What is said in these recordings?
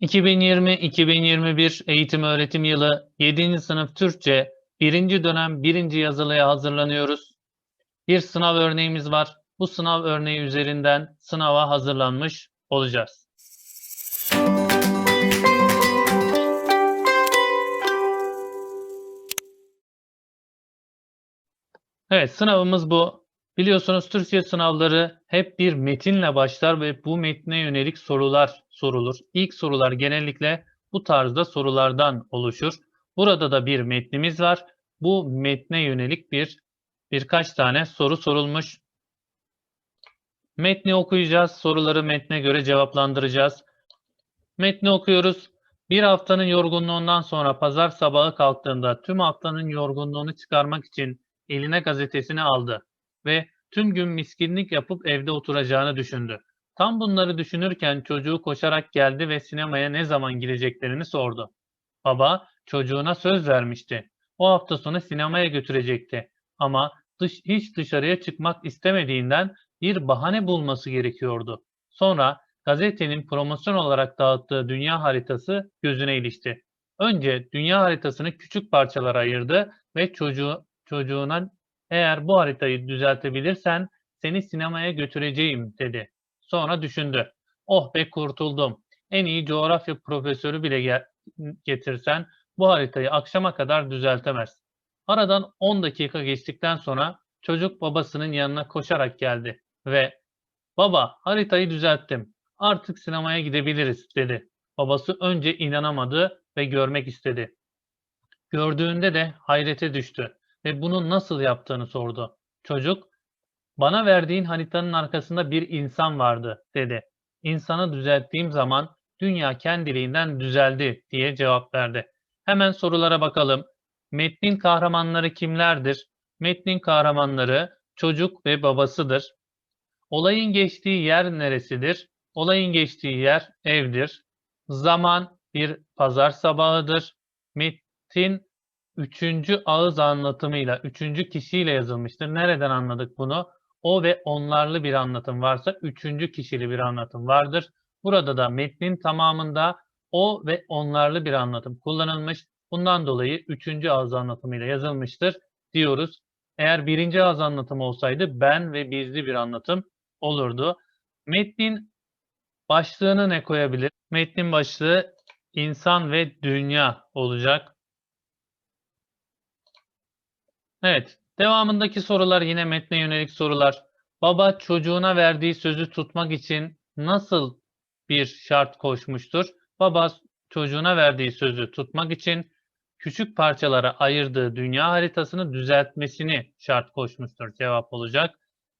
2020-2021 eğitim öğretim yılı 7. sınıf Türkçe 1. dönem 1. yazılıya hazırlanıyoruz. Bir sınav örneğimiz var. Bu sınav örneği üzerinden sınava hazırlanmış olacağız. Evet, sınavımız bu. Biliyorsunuz Türkçe sınavları hep bir metinle başlar ve bu metne yönelik sorular sorulur. İlk sorular genellikle bu tarzda sorulardan oluşur. Burada da bir metnimiz var. Bu metne yönelik bir birkaç tane soru sorulmuş. Metni okuyacağız. Soruları metne göre cevaplandıracağız. Metni okuyoruz. Bir haftanın yorgunluğundan sonra pazar sabahı kalktığında tüm haftanın yorgunluğunu çıkarmak için eline gazetesini aldı ve tüm gün miskinlik yapıp evde oturacağını düşündü. Tam bunları düşünürken çocuğu koşarak geldi ve sinemaya ne zaman gideceklerini sordu. Baba çocuğuna söz vermişti. O hafta sonu sinemaya götürecekti. Ama dış, hiç dışarıya çıkmak istemediğinden bir bahane bulması gerekiyordu. Sonra gazetenin promosyon olarak dağıttığı dünya haritası gözüne ilişti. Önce dünya haritasını küçük parçalara ayırdı ve çocuğu, çocuğuna eğer bu haritayı düzeltebilirsen seni sinemaya götüreceğim dedi. Sonra düşündü. Oh be kurtuldum. En iyi coğrafya profesörü bile getirsen bu haritayı akşama kadar düzeltemez. Aradan 10 dakika geçtikten sonra çocuk babasının yanına koşarak geldi ve baba haritayı düzelttim. Artık sinemaya gidebiliriz dedi. Babası önce inanamadı ve görmek istedi. Gördüğünde de hayrete düştü ve bunu nasıl yaptığını sordu. Çocuk, bana verdiğin haritanın arkasında bir insan vardı dedi. İnsanı düzelttiğim zaman dünya kendiliğinden düzeldi diye cevap verdi. Hemen sorulara bakalım. Metnin kahramanları kimlerdir? Metnin kahramanları çocuk ve babasıdır. Olayın geçtiği yer neresidir? Olayın geçtiği yer evdir. Zaman bir pazar sabahıdır. Metin üçüncü ağız anlatımıyla, üçüncü kişiyle yazılmıştır. Nereden anladık bunu? O ve onlarlı bir anlatım varsa üçüncü kişili bir anlatım vardır. Burada da metnin tamamında o ve onlarlı bir anlatım kullanılmış. Bundan dolayı üçüncü ağız anlatımıyla yazılmıştır diyoruz. Eğer birinci ağız anlatım olsaydı ben ve bizli bir anlatım olurdu. Metnin başlığını ne koyabilir? Metnin başlığı insan ve dünya olacak. Evet, devamındaki sorular yine metne yönelik sorular. Baba çocuğuna verdiği sözü tutmak için nasıl bir şart koşmuştur? Baba çocuğuna verdiği sözü tutmak için küçük parçalara ayırdığı dünya haritasını düzeltmesini şart koşmuştur. Cevap olacak.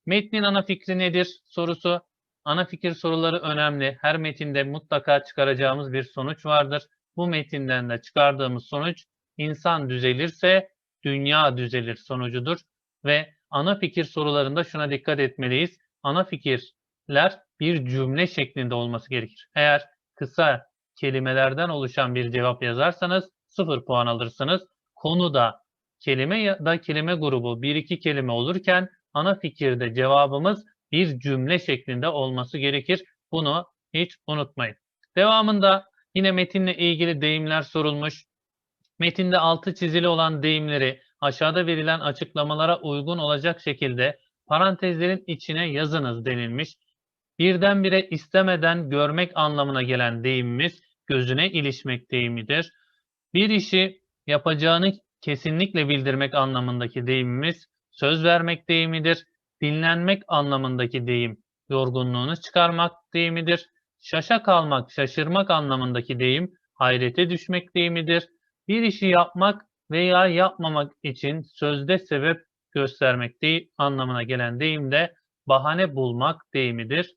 Metnin ana fikri nedir sorusu. Ana fikir soruları önemli. Her metinde mutlaka çıkaracağımız bir sonuç vardır. Bu metinden de çıkardığımız sonuç insan düzelirse dünya düzelir sonucudur ve ana fikir sorularında şuna dikkat etmeliyiz. Ana fikirler bir cümle şeklinde olması gerekir. Eğer kısa kelimelerden oluşan bir cevap yazarsanız 0 puan alırsınız. Konuda kelime ya da kelime grubu 1-2 kelime olurken ana fikirde cevabımız bir cümle şeklinde olması gerekir. Bunu hiç unutmayın. Devamında yine metinle ilgili deyimler sorulmuş. Metinde altı çizili olan deyimleri aşağıda verilen açıklamalara uygun olacak şekilde parantezlerin içine yazınız denilmiş. Birdenbire istemeden görmek anlamına gelen deyimimiz gözüne ilişmek deyimidir. Bir işi yapacağını kesinlikle bildirmek anlamındaki deyimimiz söz vermek deyimidir. Dinlenmek anlamındaki deyim yorgunluğunu çıkarmak deyimidir. Şaşa kalmak, şaşırmak anlamındaki deyim hayrete düşmek deyimidir. Bir işi yapmak veya yapmamak için sözde sebep göstermek değil anlamına gelen deyim de bahane bulmak deyimidir.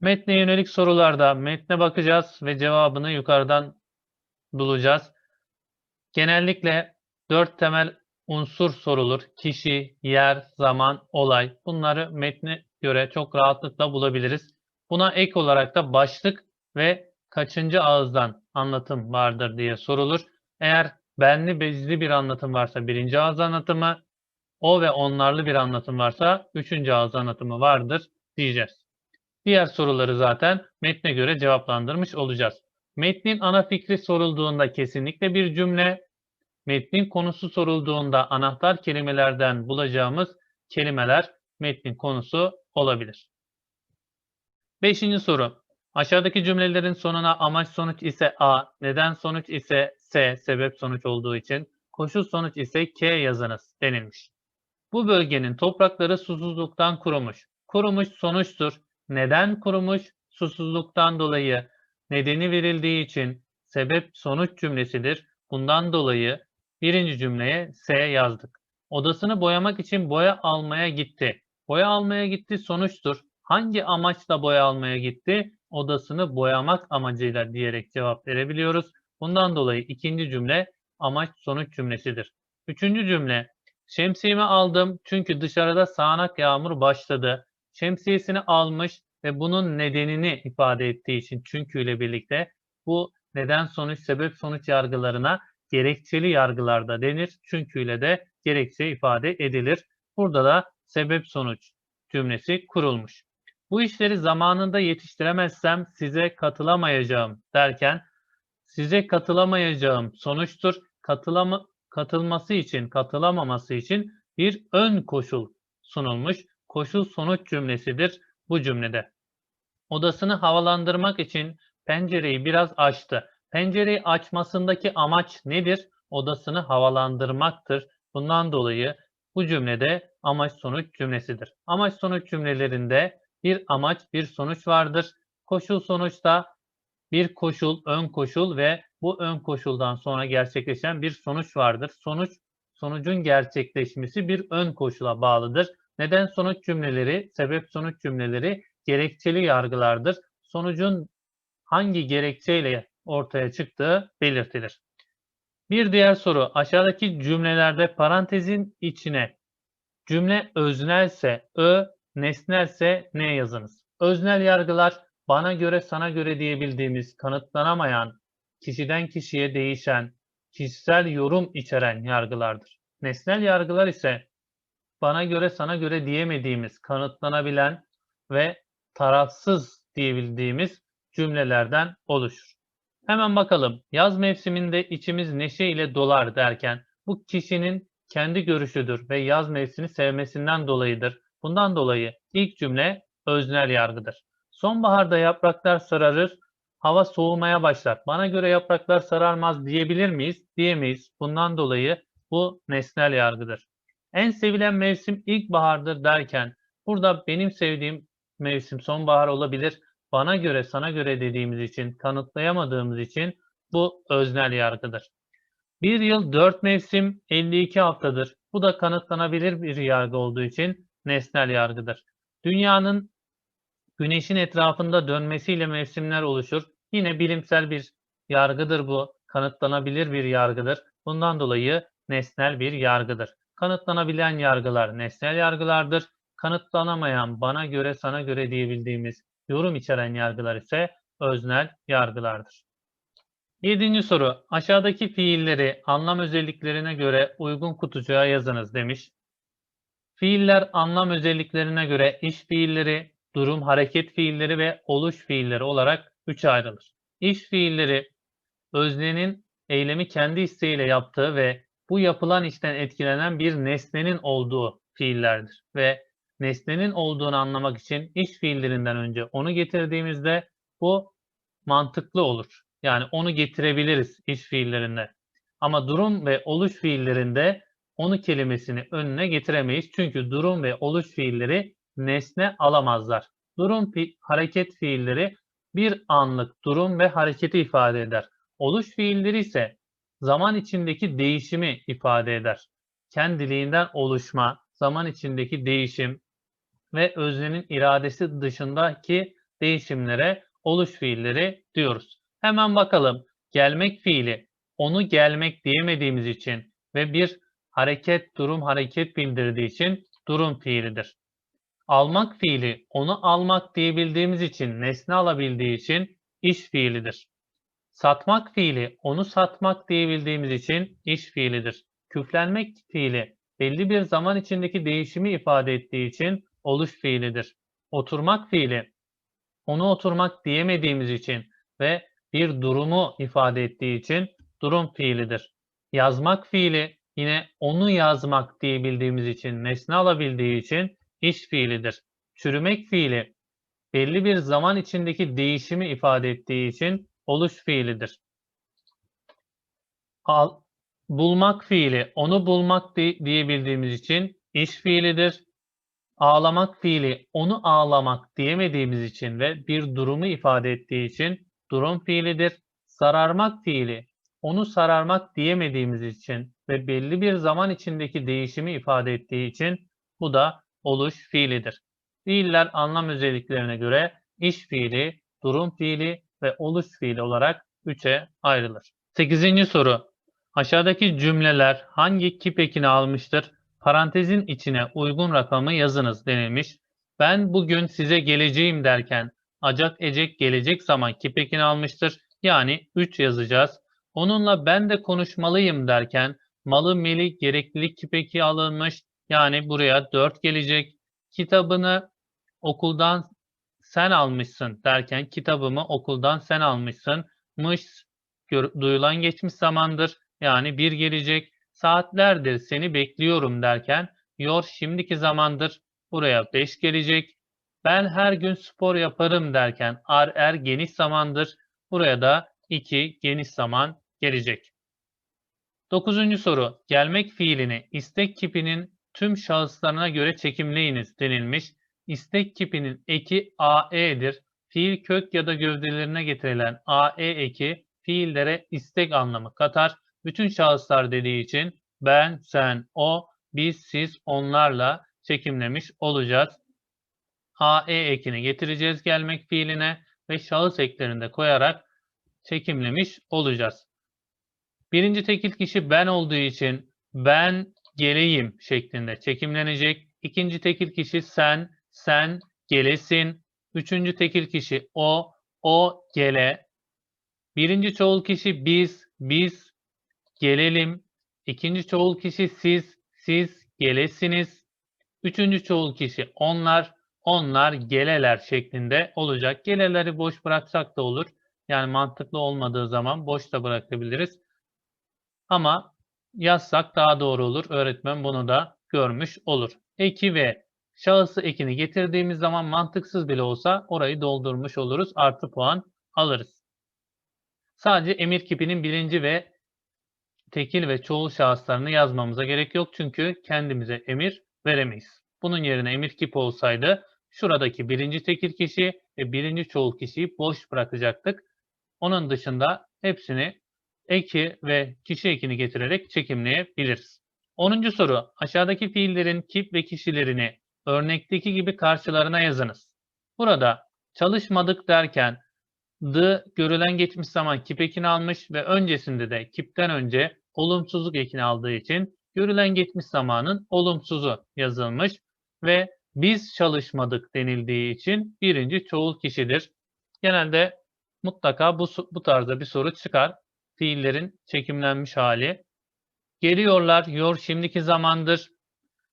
Metne yönelik sorularda metne bakacağız ve cevabını yukarıdan bulacağız. Genellikle dört temel unsur sorulur. Kişi, yer, zaman, olay. Bunları metne göre çok rahatlıkla bulabiliriz. Buna ek olarak da başlık ve kaçıncı ağızdan anlatım vardır diye sorulur. Eğer benli bezli bir anlatım varsa birinci ağız anlatımı, o ve onlarlı bir anlatım varsa üçüncü ağız anlatımı vardır diyeceğiz. Diğer soruları zaten metne göre cevaplandırmış olacağız. Metnin ana fikri sorulduğunda kesinlikle bir cümle, metnin konusu sorulduğunda anahtar kelimelerden bulacağımız kelimeler metnin konusu olabilir. Beşinci soru. Aşağıdaki cümlelerin sonuna amaç sonuç ise A, neden sonuç ise S, sebep sonuç olduğu için, koşul sonuç ise K yazınız denilmiş. Bu bölgenin toprakları susuzluktan kurumuş. Kurumuş sonuçtur. Neden kurumuş? Susuzluktan dolayı. Nedeni verildiği için sebep sonuç cümlesidir. Bundan dolayı birinci cümleye S yazdık. Odasını boyamak için boya almaya gitti. Boya almaya gitti sonuçtur. Hangi amaçla boya almaya gitti? Odasını boyamak amacıyla diyerek cevap verebiliyoruz. Bundan dolayı ikinci cümle amaç sonuç cümlesidir. Üçüncü cümle şemsiyemi aldım çünkü dışarıda sağanak yağmur başladı. Şemsiyesini almış ve bunun nedenini ifade ettiği için çünkü ile birlikte bu neden sonuç sebep sonuç yargılarına gerekçeli yargılarda denir. Çünkü ile de gerekçe ifade edilir. Burada da sebep sonuç cümlesi kurulmuş. Bu işleri zamanında yetiştiremezsem size katılamayacağım derken size katılamayacağım sonuçtur. Katılama, katılması için, katılamaması için bir ön koşul sunulmuş. Koşul sonuç cümlesidir bu cümlede. Odasını havalandırmak için pencereyi biraz açtı. Pencereyi açmasındaki amaç nedir? Odasını havalandırmaktır. Bundan dolayı bu cümlede amaç sonuç cümlesidir. Amaç sonuç cümlelerinde bir amaç, bir sonuç vardır. Koşul sonuçta bir koşul, ön koşul ve bu ön koşuldan sonra gerçekleşen bir sonuç vardır. Sonuç, sonucun gerçekleşmesi bir ön koşula bağlıdır. Neden sonuç cümleleri, sebep sonuç cümleleri gerekçeli yargılardır. Sonucun hangi gerekçeyle ortaya çıktığı belirtilir. Bir diğer soru aşağıdaki cümlelerde parantezin içine cümle öznelse ö, nesnelse ne yazınız? Öznel yargılar bana göre sana göre diyebildiğimiz kanıtlanamayan, kişiden kişiye değişen, kişisel yorum içeren yargılardır. Nesnel yargılar ise bana göre sana göre diyemediğimiz, kanıtlanabilen ve tarafsız diyebildiğimiz cümlelerden oluşur. Hemen bakalım. Yaz mevsiminde içimiz neşe ile dolar derken bu kişinin kendi görüşüdür ve yaz mevsimi sevmesinden dolayıdır. Bundan dolayı ilk cümle öznel yargıdır. Sonbaharda yapraklar sararır, hava soğumaya başlar. Bana göre yapraklar sararmaz diyebilir miyiz? Diyemeyiz. Bundan dolayı bu nesnel yargıdır. En sevilen mevsim ilkbahardır derken burada benim sevdiğim mevsim sonbahar olabilir. Bana göre, sana göre dediğimiz için, kanıtlayamadığımız için bu öznel yargıdır. Bir yıl 4 mevsim 52 haftadır. Bu da kanıtlanabilir bir yargı olduğu için nesnel yargıdır. Dünyanın güneşin etrafında dönmesiyle mevsimler oluşur. Yine bilimsel bir yargıdır bu. Kanıtlanabilir bir yargıdır. Bundan dolayı nesnel bir yargıdır. Kanıtlanabilen yargılar nesnel yargılardır. Kanıtlanamayan, bana göre, sana göre diyebildiğimiz yorum içeren yargılar ise öznel yargılardır. Yedinci soru. Aşağıdaki fiilleri anlam özelliklerine göre uygun kutucuğa yazınız demiş. Fiiller anlam özelliklerine göre iş fiilleri, durum, hareket fiilleri ve oluş fiilleri olarak üçe ayrılır. İş fiilleri öznenin eylemi kendi isteğiyle yaptığı ve bu yapılan işten etkilenen bir nesnenin olduğu fiillerdir ve nesnenin olduğunu anlamak için iş fiillerinden önce onu getirdiğimizde bu mantıklı olur. Yani onu getirebiliriz iş fiillerinde. Ama durum ve oluş fiillerinde onu kelimesini önüne getiremeyiz. Çünkü durum ve oluş fiilleri nesne alamazlar. Durum fi hareket fiilleri bir anlık durum ve hareketi ifade eder. Oluş fiilleri ise zaman içindeki değişimi ifade eder. Kendiliğinden oluşma, zaman içindeki değişim ve öznenin iradesi dışındaki değişimlere oluş fiilleri diyoruz. Hemen bakalım. Gelmek fiili onu gelmek diyemediğimiz için ve bir hareket, durum, hareket bildirdiği için durum fiilidir. Almak fiili onu almak diyebildiğimiz için, nesne alabildiği için iş fiilidir. Satmak fiili onu satmak diyebildiğimiz için iş fiilidir. Küflenmek fiili belli bir zaman içindeki değişimi ifade ettiği için oluş fiilidir. Oturmak fiili onu oturmak diyemediğimiz için ve bir durumu ifade ettiği için durum fiilidir. Yazmak fiili yine onu yazmak diyebildiğimiz için, nesne alabildiği için iş fiilidir. Çürümek fiili belli bir zaman içindeki değişimi ifade ettiği için oluş fiilidir. Al, bulmak fiili onu bulmak di- diyebildiğimiz için iş fiilidir. Ağlamak fiili onu ağlamak diyemediğimiz için ve bir durumu ifade ettiği için durum fiilidir. Sararmak fiili onu sararmak diyemediğimiz için ve belli bir zaman içindeki değişimi ifade ettiği için bu da oluş fiilidir. Fiiller anlam özelliklerine göre iş fiili, durum fiili ve oluş fiili olarak üçe ayrılır. 8. soru. Aşağıdaki cümleler hangi kip ekini almıştır? Parantezin içine uygun rakamı yazınız denilmiş. Ben bugün size geleceğim derken acak ecek gelecek zaman kip ekini almıştır. Yani 3 yazacağız. Onunla ben de konuşmalıyım derken malı meli gereklilik kip eki alınmış. Yani buraya 4 gelecek. Kitabını okuldan sen almışsın derken kitabımı okuldan sen almışsın. Mış duyulan geçmiş zamandır. Yani bir gelecek. Saatlerdir seni bekliyorum derken yor şimdiki zamandır. Buraya 5 gelecek. Ben her gün spor yaparım derken ar er geniş zamandır. Buraya da 2 geniş zaman gelecek. Dokuzuncu soru. Gelmek fiilini istek kipinin tüm şahıslarına göre çekimleyiniz denilmiş. İstek kipinin eki AE'dir. Fiil kök ya da gövdelerine getirilen AE eki fiillere istek anlamı katar. Bütün şahıslar dediği için ben, sen, o, biz, siz, onlarla çekimlemiş olacağız. AE ekini getireceğiz gelmek fiiline ve şahıs eklerini de koyarak çekimlemiş olacağız. Birinci tekil kişi ben olduğu için ben geleyim şeklinde çekimlenecek. İkinci tekil kişi sen, sen gelesin. Üçüncü tekil kişi o, o gele. Birinci çoğul kişi biz, biz gelelim. İkinci çoğul kişi siz, siz gelesiniz. Üçüncü çoğul kişi onlar, onlar geleler şeklinde olacak. Geleleri boş bıraksak da olur. Yani mantıklı olmadığı zaman boş da bırakabiliriz. Ama yazsak daha doğru olur. Öğretmen bunu da görmüş olur. Eki ve şahısı ekini getirdiğimiz zaman mantıksız bile olsa orayı doldurmuş oluruz. Artı puan alırız. Sadece emir kipinin birinci ve tekil ve çoğul şahıslarını yazmamıza gerek yok. Çünkü kendimize emir veremeyiz. Bunun yerine emir kip olsaydı şuradaki birinci tekil kişi ve birinci çoğul kişiyi boş bırakacaktık. Onun dışında hepsini eki ve kişi ekini getirerek çekimleyebiliriz. 10. soru. Aşağıdaki fiillerin kip ve kişilerini örnekteki gibi karşılarına yazınız. Burada çalışmadık derken the görülen geçmiş zaman kip ekini almış ve öncesinde de kipten önce olumsuzluk ekini aldığı için görülen geçmiş zamanın olumsuzu yazılmış ve biz çalışmadık denildiği için birinci çoğul kişidir. Genelde mutlaka bu, bu tarzda bir soru çıkar. Fiillerin çekimlenmiş hali. Geliyorlar, yor şimdiki zamandır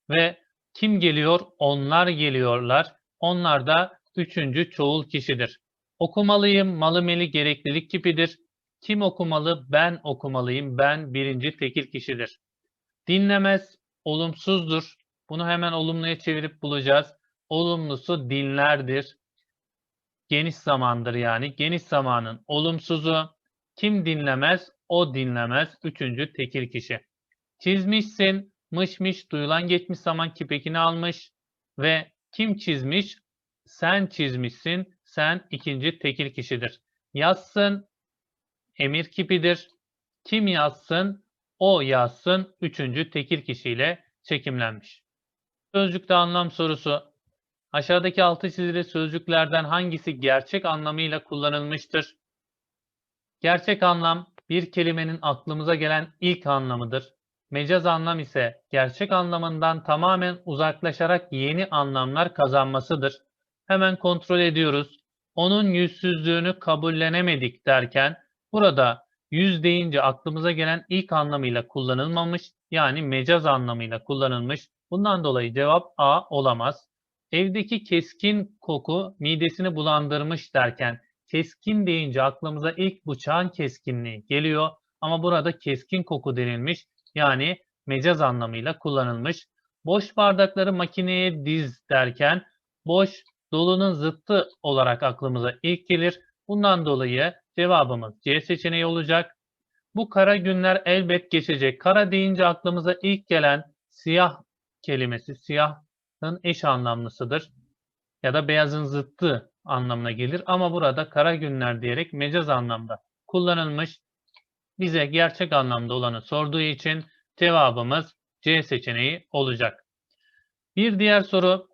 ve kim geliyor? Onlar geliyorlar. Onlar da üçüncü çoğul kişidir. Okumalıyım, malı meli gereklilik kipidir. Kim okumalı? Ben okumalıyım. Ben birinci tekil kişidir. Dinlemez, olumsuzdur. Bunu hemen olumluya çevirip bulacağız. Olumlusu dinlerdir. Geniş zamandır yani. Geniş zamanın olumsuzu. Kim dinlemez? O dinlemez. Üçüncü tekil kişi. Çizmişsin, mışmış, duyulan geçmiş zaman kipekini almış ve kim çizmiş? Sen çizmişsin. Sen ikinci tekil kişidir. Yazsın, emir kipidir. Kim yazsın? O yazsın. Üçüncü tekil kişiyle çekimlenmiş. Sözcükte anlam sorusu. Aşağıdaki altı çizili sözcüklerden hangisi gerçek anlamıyla kullanılmıştır? Gerçek anlam bir kelimenin aklımıza gelen ilk anlamıdır. Mecaz anlam ise gerçek anlamından tamamen uzaklaşarak yeni anlamlar kazanmasıdır. Hemen kontrol ediyoruz. Onun yüzsüzlüğünü kabullenemedik derken burada yüz deyince aklımıza gelen ilk anlamıyla kullanılmamış yani mecaz anlamıyla kullanılmış. Bundan dolayı cevap A olamaz. Evdeki keskin koku midesini bulandırmış derken keskin deyince aklımıza ilk bıçağın keskinliği geliyor ama burada keskin koku denilmiş yani mecaz anlamıyla kullanılmış. Boş bardakları makineye diz derken boş dolunun zıttı olarak aklımıza ilk gelir. Bundan dolayı cevabımız C seçeneği olacak. Bu kara günler elbet geçecek. Kara deyince aklımıza ilk gelen siyah kelimesi siyahın eş anlamlısıdır. Ya da beyazın zıttı anlamına gelir. Ama burada kara günler diyerek mecaz anlamda kullanılmış. Bize gerçek anlamda olanı sorduğu için cevabımız C seçeneği olacak. Bir diğer soru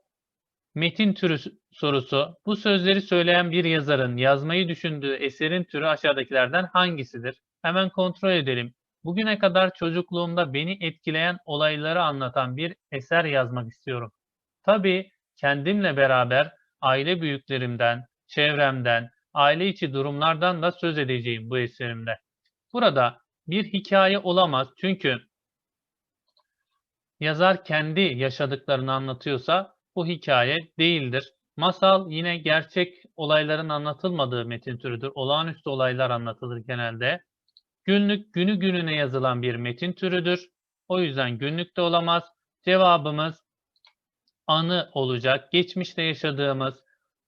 metin türü sorusu. Bu sözleri söyleyen bir yazarın yazmayı düşündüğü eserin türü aşağıdakilerden hangisidir? Hemen kontrol edelim. Bugüne kadar çocukluğumda beni etkileyen olayları anlatan bir eser yazmak istiyorum. Tabii kendimle beraber aile büyüklerimden, çevremden, aile içi durumlardan da söz edeceğim bu eserimde. Burada bir hikaye olamaz çünkü yazar kendi yaşadıklarını anlatıyorsa bu hikaye değildir. Masal yine gerçek olayların anlatılmadığı metin türüdür. Olağanüstü olaylar anlatılır genelde. Günlük günü gününe yazılan bir metin türüdür. O yüzden günlük de olamaz. Cevabımız anı olacak. Geçmişte yaşadığımız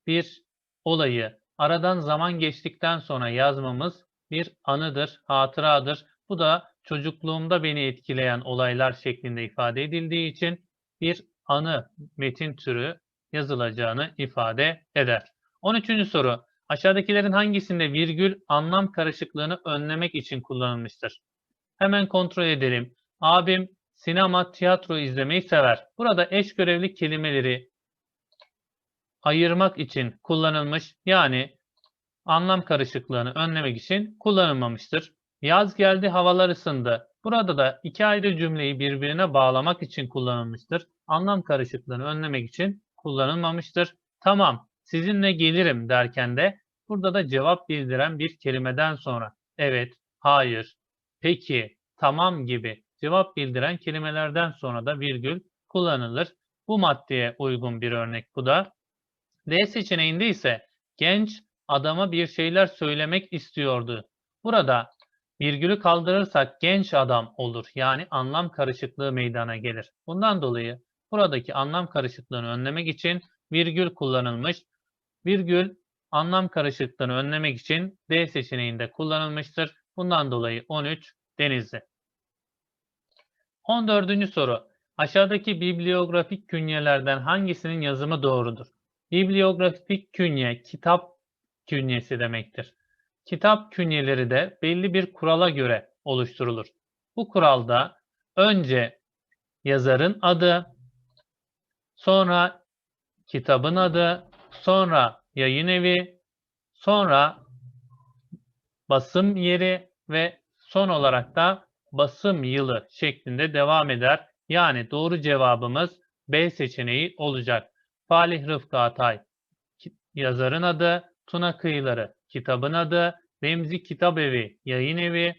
bir olayı aradan zaman geçtikten sonra yazmamız bir anıdır, hatıradır. Bu da çocukluğumda beni etkileyen olaylar şeklinde ifade edildiği için bir anı metin türü yazılacağını ifade eder. 13. soru. Aşağıdakilerin hangisinde virgül anlam karışıklığını önlemek için kullanılmıştır? Hemen kontrol edelim. Abim sinema, tiyatro izlemeyi sever. Burada eş görevli kelimeleri ayırmak için kullanılmış. Yani anlam karışıklığını önlemek için kullanılmamıştır. Yaz geldi, havalar ısındı. Burada da iki ayrı cümleyi birbirine bağlamak için kullanılmıştır. Anlam karışıklığını önlemek için kullanılmamıştır. Tamam, sizinle gelirim derken de burada da cevap bildiren bir kelimeden sonra evet, hayır, peki, tamam gibi cevap bildiren kelimelerden sonra da virgül kullanılır. Bu maddeye uygun bir örnek bu da. D seçeneğinde ise genç adama bir şeyler söylemek istiyordu. Burada virgülü kaldırırsak genç adam olur. Yani anlam karışıklığı meydana gelir. Bundan dolayı buradaki anlam karışıklığını önlemek için virgül kullanılmış. Virgül anlam karışıklığını önlemek için D seçeneğinde kullanılmıştır. Bundan dolayı 13 Denizli. 14. soru. Aşağıdaki bibliografik künyelerden hangisinin yazımı doğrudur? Bibliografik künye, kitap künyesi demektir. Kitap künyeleri de belli bir kurala göre oluşturulur. Bu kuralda önce yazarın adı, sonra kitabın adı, sonra yayın evi, sonra basım yeri ve son olarak da basım yılı şeklinde devam eder. Yani doğru cevabımız B seçeneği olacak. Falih Rıfkı Atay yazarın adı, Tuna Kıyıları kitabın adı, Remzi Kitap Evi yayın evi,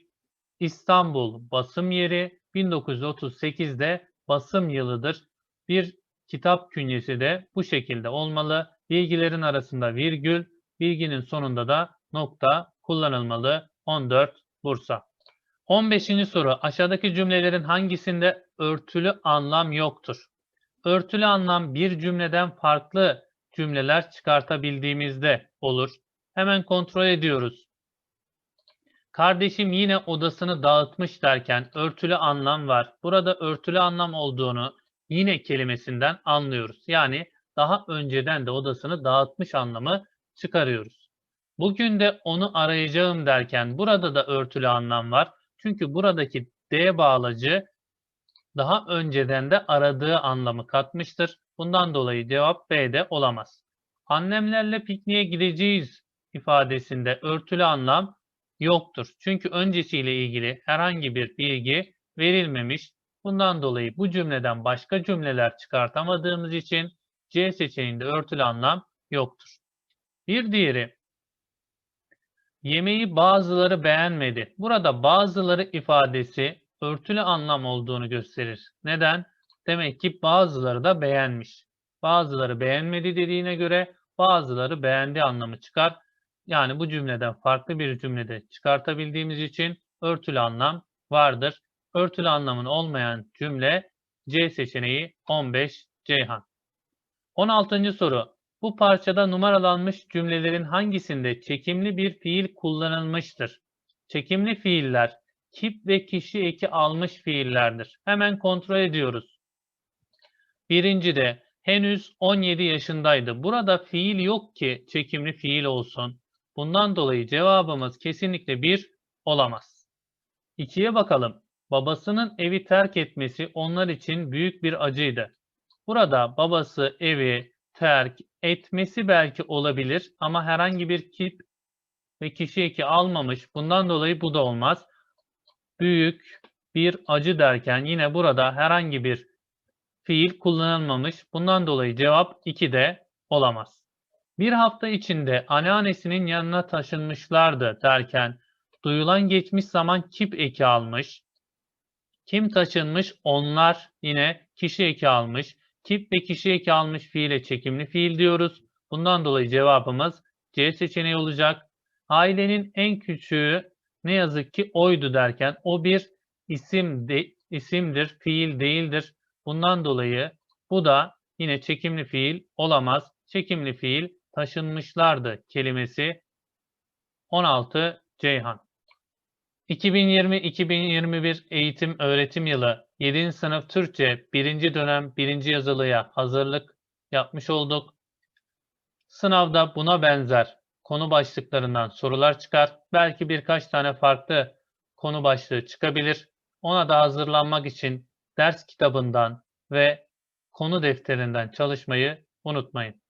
İstanbul basım yeri 1938'de basım yılıdır. Bir kitap künyesi de bu şekilde olmalı. Bilgilerin arasında virgül, bilginin sonunda da nokta kullanılmalı. 14 Bursa. 15. soru. Aşağıdaki cümlelerin hangisinde örtülü anlam yoktur? Örtülü anlam bir cümleden farklı cümleler çıkartabildiğimizde olur. Hemen kontrol ediyoruz. Kardeşim yine odasını dağıtmış derken örtülü anlam var. Burada örtülü anlam olduğunu yine kelimesinden anlıyoruz. Yani daha önceden de odasını dağıtmış anlamı çıkarıyoruz. Bugün de onu arayacağım derken burada da örtülü anlam var. Çünkü buradaki D bağlacı daha önceden de aradığı anlamı katmıştır. Bundan dolayı cevap B'de olamaz. Annemlerle pikniğe gideceğiz ifadesinde örtülü anlam yoktur. Çünkü öncesiyle ilgili herhangi bir bilgi verilmemiş. Bundan dolayı bu cümleden başka cümleler çıkartamadığımız için C seçeneğinde örtülü anlam yoktur. Bir diğeri yemeği bazıları beğenmedi. Burada bazıları ifadesi örtülü anlam olduğunu gösterir. Neden? Demek ki bazıları da beğenmiş. Bazıları beğenmedi dediğine göre bazıları beğendi anlamı çıkar. Yani bu cümleden farklı bir cümlede çıkartabildiğimiz için örtülü anlam vardır. Örtülü anlamın olmayan cümle C seçeneği 15 Ceyhan. 16. soru. Bu parçada numaralanmış cümlelerin hangisinde çekimli bir fiil kullanılmıştır? Çekimli fiiller kip ve kişi eki almış fiillerdir. Hemen kontrol ediyoruz. Birinci de henüz 17 yaşındaydı. Burada fiil yok ki çekimli fiil olsun. Bundan dolayı cevabımız kesinlikle bir olamaz. İkiye bakalım. Babasının evi terk etmesi onlar için büyük bir acıydı. Burada babası evi terk etmesi belki olabilir ama herhangi bir kip ve kişi eki almamış. Bundan dolayı bu da olmaz. Büyük bir acı derken yine burada herhangi bir fiil kullanılmamış. Bundan dolayı cevap 2 de olamaz. Bir hafta içinde anneannesinin yanına taşınmışlardı derken duyulan geçmiş zaman kip eki almış. Kim taşınmış? Onlar yine kişi eki almış. Kip ve kişi eki almış fiile çekimli fiil diyoruz. Bundan dolayı cevabımız C seçeneği olacak. Ailenin en küçüğü ne yazık ki oydu derken o bir isim de, isimdir, fiil değildir. Bundan dolayı bu da yine çekimli fiil olamaz. Çekimli fiil taşınmışlardı kelimesi 16 Ceyhan. 2020-2021 eğitim öğretim yılı 7. sınıf Türkçe 1. dönem 1. yazılıya hazırlık yapmış olduk. Sınavda buna benzer konu başlıklarından sorular çıkar. Belki birkaç tane farklı konu başlığı çıkabilir. Ona da hazırlanmak için ders kitabından ve konu defterinden çalışmayı unutmayın.